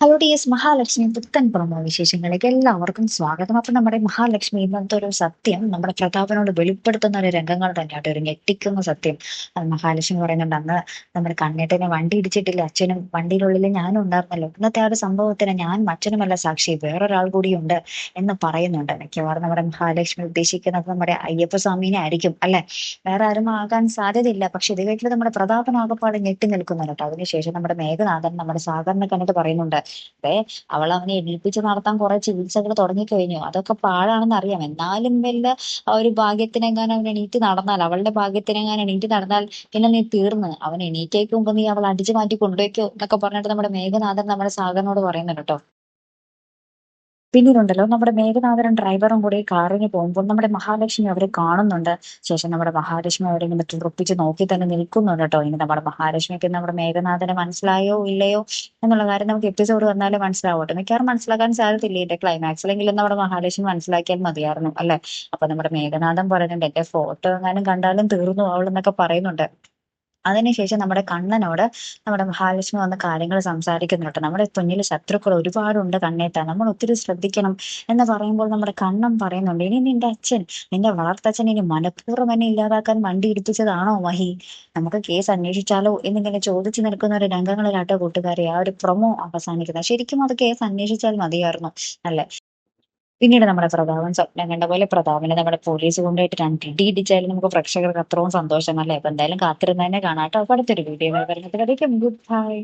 Hello T S Mahalakshmi പുത്തൻ promo വിശേഷങ്ങളിലേക്ക് എല്ലാവർക്കും സ്വാഗതം. അപ്പൊ നമ്മുടെ മഹാലക്ഷ്മി ഇന്നത്തെ ഒരു സത്യം നമ്മുടെ പ്രതാപനോട് വെളിപ്പെടുത്തുന്ന ഒരു രംഗങ്ങൾ തന്നെയാണ് ഒരു ഞെട്ടിക്കുന്ന സത്യം. അത് മഹാലക്ഷ്മി പറയുന്നുണ്ട് അന്ന് നമ്മുടെ കണ്ണേട്ടനെ വണ്ടി ഇടിച്ചിട്ടില്ല അച്ഛനും വണ്ടിയിലുള്ളിൽ ഞാനും ഉണ്ടായിരുന്നല്ലോ. ഇന്നത്തെ ആ ഒരു സംഭവത്തിന് ഞാൻ അച്ഛനുമല്ല സാക്ഷി വേറൊരാൾ കൂടിയുണ്ട് എന്ന് പറയുന്നുണ്ട്. മിക്കവാറും നമ്മുടെ മഹാലക്ഷ്മി ഉദ്ദേശിക്കുന്നത് നമ്മുടെ അയ്യപ്പ സ്വാമീനെ ആയിരിക്കും അല്ലെ? വേറെ ആരും ആകാൻ സാധ്യതയില്ല പക്ഷെ ഇത് കേട്ടിട്ട് നമ്മുടെ പ്രതാപനാകപ്പാട് ഞെട്ടി നിൽക്കുന്നുണ്ട് അതിനുശേഷം നമ്മുടെ മേഘനാഥൻ നമ്മുടെ സാധാരണ കണ്ടിട്ട് പറയുന്നുണ്ട് അതെ അവൾ അവനെ എണീപ്പിച്ച് നടത്താൻ കുറെ ചികിത്സകൾ തുടങ്ങിക്കഴിഞ്ഞു. അതൊക്കെ പാഴാണെന്ന് അറിയാം. എന്നാലും വല്ല ആ ഒരു ഭാഗ്യത്തിനെങ്ങാനും അവൻ എണീറ്റ് നടന്നാൽ അവളുടെ ഭാഗ്യത്തിനെങ്ങാനും എണീറ്റ് നടന്നാൽ പിന്നെ നീ തീർന്ന്. അവൻ എണീറ്റേക്ക് മുമ്പ് നീ അവൾ അടിച്ചു മാറ്റി കൊണ്ടുപോയിക്കോ എന്നൊക്കെ പറഞ്ഞിട്ട് നമ്മുടെ മേഘനാഥൻ നമ്മുടെ സാഗറിനോട് പറയുന്നുണ്ട് കേട്ടോ. പിന്നീടുണ്ടല്ലോ നമ്മുടെ മേഘനാഥനും ഡ്രൈവറും കൂടി കാറിന് പോകുമ്പോൾ നമ്മുടെ മഹാലക്ഷ്മി അവരെ കാണുന്നുണ്ട്. ശേഷം നമ്മുടെ മഹാലക്ഷ്മി അവരെ ഇങ്ങനെ തുറപ്പിച്ച് നോക്കി തന്നെ നിൽക്കുന്നുണ്ട് കേട്ടോ. ഇനി നമ്മുടെ മഹാലക്ഷ്മിക്ക് നമ്മുടെ മേഘനാഥനെ മനസ്സിലായോ ഇല്ലയോ എന്നുള്ള കാര്യം നമുക്ക് എപ്പിസോഡ് വന്നാലേ മനസ്സിലാവട്ടെ. മിക്കവാറും മനസ്സിലാക്കാൻ സാധ്യതയില്ല ക്ലൈമാക്സ് അല്ലെങ്കിൽ നമ്മുടെ മഹാലക്ഷ്മി മനസ്സിലാക്കിയാൽ മതിയായിരുന്നു അല്ലെ? അപ്പൊ നമ്മുടെ മേഘനാഥൻ പറയുന്നുണ്ട് എന്റെ ഫോട്ടോ എങ്ങാനും കണ്ടാലും തീർന്നു അവൾ എന്നൊക്കെ പറയുന്നുണ്ട്. അതിനുശേഷം നമ്മുടെ കണ്ണനോട് നമ്മുടെ മഹാലക്ഷ്മി വന്ന കാര്യങ്ങൾ സംസാരിക്കുന്നുണ്ട്. നമ്മുടെ തുന്നിൽ ശത്രുക്കൾ ഒരുപാടുണ്ട് കണ്ണേട്ട നമ്മൾ ഒത്തിരി ശ്രദ്ധിക്കണം എന്ന് പറയുമ്പോൾ നമ്മുടെ കണ്ണൻ പറയുന്നുണ്ട് ഇനി നിന്റെ അച്ഛൻ നിന്റെ വളർത്തച്ഛൻ ഇനി മനഃപൂർവം എന്നെ ഇല്ലാതാക്കാൻ വണ്ടി ഇടിപ്പിച്ചതാണോ മഹി? നമുക്ക് കേസ് അന്വേഷിച്ചാലോ? എന്നിങ്ങനെ ചോദിച്ചു നിൽക്കുന്ന ഒരു രംഗങ്ങളിലാട്ടോ കൂട്ടുകാരെ ആ ഒരു പ്രൊമോ അവസാനിക്കുന്നത്. ശരിക്കും അത് കേസ് അന്വേഷിച്ചാൽ മതിയായിരുന്നു അല്ലെ? പിന്നീട് നമ്മുടെ പ്രതാപൻ സ്വപ്നം കണ്ട പോലെ പ്രതാപനെ നമ്മുടെ പോലീസ് കൊണ്ടുപോയിട്ട് രണ്ട് ഇടിച്ചാലും നമുക്ക് പ്രേക്ഷകർക്ക് അത്രയും സന്തോഷം അല്ലേ? അപ്പൊ എന്തായാലും കാത്തിരുന്ന് തന്നെ കാണാട്ടോ അപ്പൊ അടുത്തൊരു വീഡിയോ വരുന്നത് ഗുഡ് ബൈ